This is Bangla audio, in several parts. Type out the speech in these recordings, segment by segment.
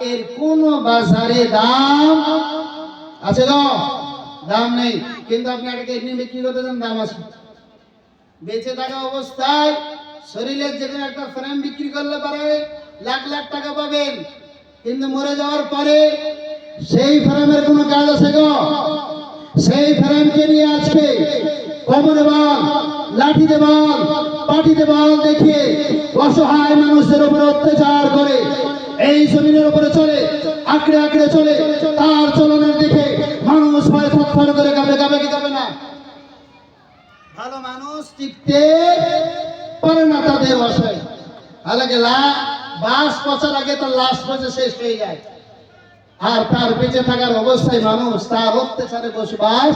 এর কোন বাজারে দাম আছে গো দাম নেই। কিন্তু আপনি এটাকে এমনি বিক্রি করতে চান দাম আছে। বেঁচে থাকা অবস্থায় শরীরের যে কোনো একটা ফ্রেম বিক্রি করলে পারে, লাখ লাখ টাকা পাবেন। কিন্তু মরে যাওয়ার পরে সেই ফ্রেমের কোনো কাজ আছে গো? সেই ফ্রেমকে নিয়ে আজকে কবরে বল, লাঠিতে বল, পাটিতে বল দেখিয়ে অসহায় মানুষের উপর অত্যাচার করে এই জমিনের উপরে চলে, আঁকড়ে আঁকড়ে চলে, তার চলনের দেখে মানুষ হয় থরথর করে কাঁপে কাঁপে কি কাঁপে না? ভালো মানুষ টিকতে পারে না তাদের বাসায়। হালাকে লা বাস পচার আগে তার লাশ পচে শেষ হয়ে যায়। আর তার বেঁচে থাকার অবস্থায় মানুষ তার অত্যাচারে বসবাস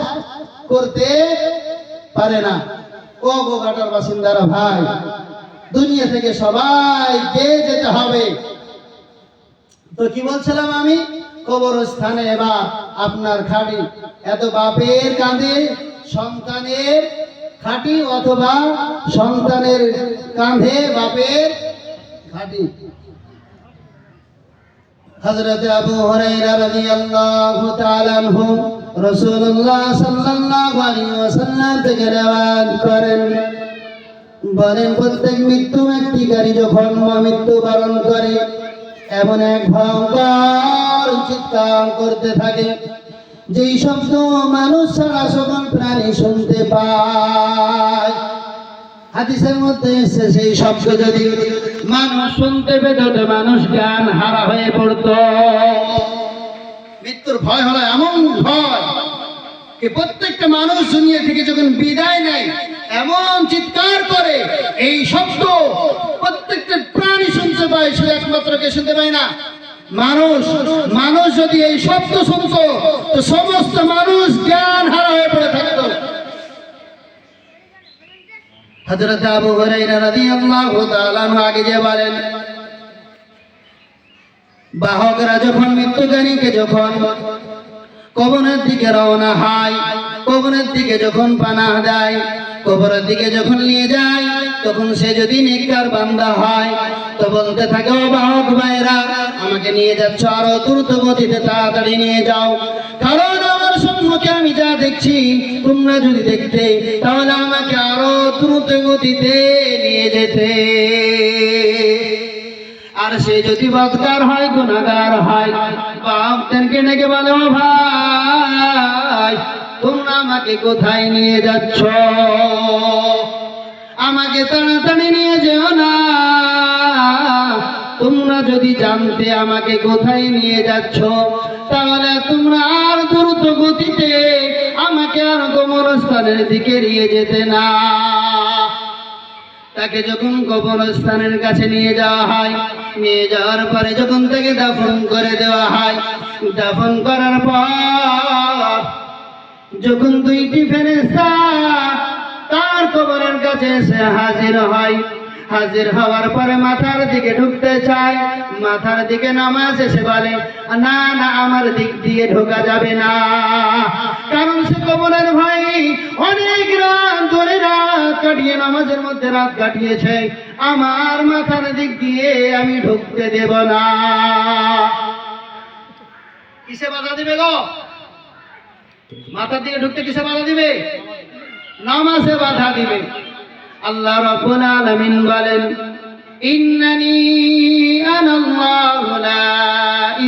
করতে পারে না। ও গোঘাটার বাসিন্দারা ভাই, দুনিয়া থেকে সবাইকে যেতে হবে। তো কি বলছিলাম আমি? কবরস্থানে এবার আপনার খাটি, এত বাপের কাঁধে সন্তানের খাটি অথবা সন্তানের কাঁধে বাপের খাটি। হযরত আবু হুরায়রা রাদিয়াল্লাহু তাআলা আনহু রাসূলুল্লাহ সাল্লাল্লাহু আলাইহি ওয়াসাল্লাম থেকে রিওয়ায়াত করেন। বলেন, প্রত্যেক মৃত্যু ব্যক্তিকারী যখন মৃত্যু বরণ করে এমন এক ভয়ঙ্কর চিৎকার করতে থাকে, যেই শব্দ মানুষ ছাড়া সকল প্রাণী শুনতে পায়। হাদিসের মধ্যে এসে সেই শব্দ যদি মানুষ শুনতে পেত মানুষ জ্ঞান হারা হয়ে পড়ত। মৃত্যুর ভয় হলো এমন ভয় যে প্রত্যেকটা মানুষ দুনিয়া থেকে যখন বিদায় নেয়, এমন চিৎকার করে, এই শব্দ প্রত্যেকটা প্রাণী শুনতে পায় শুধু একমাত্র কে শুনতে পায় না। মানুষ মানুষ যদি এই শব্দ শুনতো, তো সমস্ত মানুষ জ্ঞান হারা হয়ে পড়ে থাকতো। হযরত আবু রাদিয়াল্লাহু তাআলা আগে যে বলেন, বাহকরা যখন মৃত্যুকারীকে যখন কবরের দিকে রওনা হয়, কবরের দিকে যখন পানা দেয়, কবরের দিকে যখন নিয়ে যায় তখন সে যদি নিকার বান্দা হয়, তো বলতে থাকে, ও বাহক ভাইরা আমাকে নিয়ে যাচ্ছ, আরও দ্রুত গতিতে তাড়াতাড়ি নিয়ে যাও। কারণ আমার সম্মুখে আমি যা দেখছি, তোমরা যদি দেখতে, তাহলে আমাকে আরও দ্রুত গতিতে নিয়ে যেতে। আর সে যদি বদকার হয় গুণাগার হয় বাপদেরকে ডেকে বলে, ও ভাই, তোমরা আমাকে কোথায় নিয়ে যাচ্ছ? আমাকে তাড়াতাড়ি নিয়ে যেও না। তোমরা যদি জানতে আমাকে কোথায় নিয়ে যাচ্ছ, তাহলে তোমরা আর দ্রুত গতিতে আমাকে আর গোমরস্থানের দিকে নিয়ে যেতে না। তাকে যখন কবরস্থানের কাছে নিয়ে যাওয়া হয়, নিয়ে যাওয়ার পরে যখন তাকে দাফন করে দেওয়া হয়, দাফন করার পর যখন দুইটি তার কাছে এসে হাজির হয়। হাজির হওয়ার পরে মাথার দিকে ঢুকতে চায়। মাথার দিকে নামাজ এসে বলে, না না, আমার দিক দিয়ে ঢোকা যাবে না। কারণ সে কবরের ভাই অনেক রাত ধরে রাত কাটিয়ে নামাজের মধ্যে রাত কাটিয়েছে। আমার মাথার দিক দিয়ে আমি ঢুকতে দেব না। কিসে বাধা দিবে গো? মাথার দিকে ঢুকতে কিসে বাধা দিবে? নামাজে বাধা দিবে। আল্লাহ রাব্বুল আলামিন বলেন, ইন্নানি আনাল্লাহু লা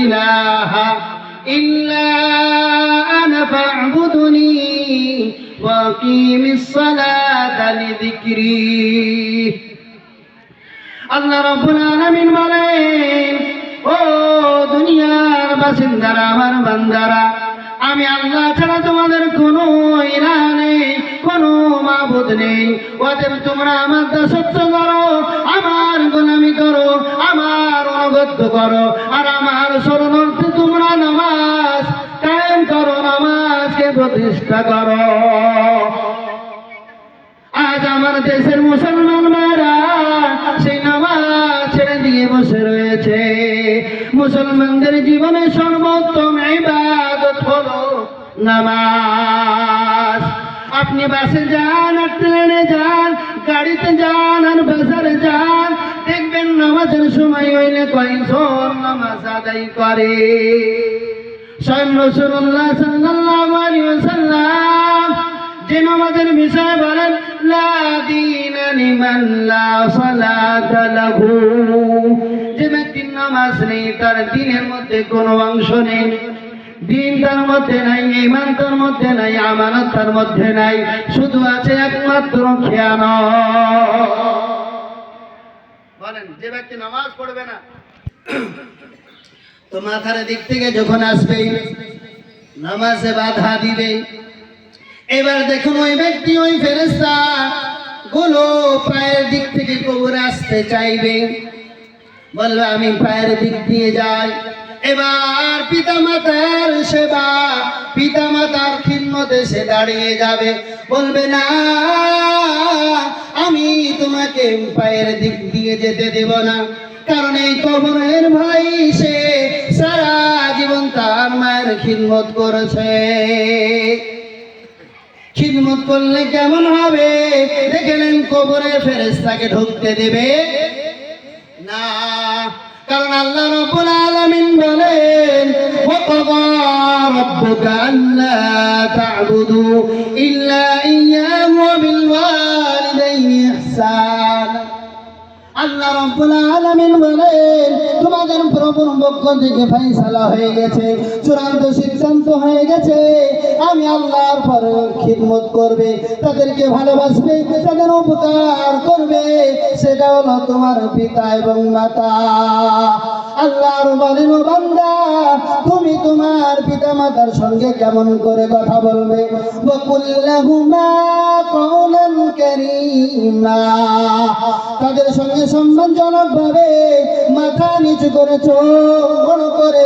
ইলাহা ইল্লা আনা ফা'বুদুনি ওয়া আকিমিস সালাতা লিযিকরি। আল্লাহ রাব্বুল আলামিন বলেন, ও দুনিয়ার বাসিন্দারা, আমার বান্দারা, আমি আল্লাহ ছাড়া তোমাদের কোনো ইলাহ কোনো মাবুদ নেই। অতএব তোমরা আমার দাসত্ব করো, আমার গোলামি করো, আমার অনুগত্য করো, আর আমার শরণার্থে তোমরা নামাজ কায়েম করো, নামাজকে প্রতিষ্ঠা করো। আজ আমার দেশের মুসলমান ভাইরা সেই নামাজ ছেড়ে দিয়ে বসে রয়েছে। মুসলমানদের জীবনে সর্বোত্তম ইবাদত হলো নামাজ। আপনি বাসে যান আর ট্রেনে যান গাড়িতে যান আর বাসারে যান দেখবেন নামাজের সময় হইলে কয়জন নামাজ আদায় করে যে ব্যক্তির নামাজ নেই, তার দিনের মধ্যে কোনো অংশ নেই। দিন তার মধ্যে নাই ইমান তার মধ্যে নাই আমানত তার মধ্যে নাই, শুধু আছে একমাত্র খেয়ানো বলেন, যে ব্যক্তি নামাজ পড়বে না, তো মাথার দিক থেকে যখন আসবে, নামাজে বাধা দিবে। এবার দেখুন, ওই ব্যক্তি, ওই ফেরেস্তা গুলো পায়ের দিক থেকে কবরে আসতে চাইবে। বলবে, আমি পায়ের দিক দিয়ে যাই। এবার পিতা মাতার সেবা পিতা মাতার খিন্মতে সে দাঁড়িয়ে যাবে। বলবে, না, আমি তোমাকে পায়ের দিক দিয়ে যেতে দেব না। কারণ এই কবরের ভাই সে সারা জীবন তার মায়ের খিদমত করেছে। খিদমত করলে কেমন হবে? দেখে নেন, কবরে ফেরেস্তাকে ঢুকতে দেবে। না, কারণ আল্লাহ রাব্বুল আলামিন রাব্বুকা আল্লা তা'বুদু ইল্লা ইয়্যাহু ওয়া বিল ওয়ালিদাইনি আল্লাহ রাব্বুল আলামিন বলেন, তোমাদের প্রভুর পক্ষ থেকে ফয়সালা হয়ে গেছে, চূড়ান্ত সিদ্ধান্ত হয়ে গেছে। আমি আল্লাহর পর খিদমত করবে, তাদেরকে ভালোবাসবে, তাদের উপকার করবে, সেটা হলো তোমার পিতা এবং মাতা। আল্লাহর বলেন ও বান্দা, তুমি তোমার পিতা মাতার সঙ্গে কেমন করে কথা বলবে? তাদের সঙ্গে সম্মানজনক ভাবে মাথা নিচু করেছ বড় করে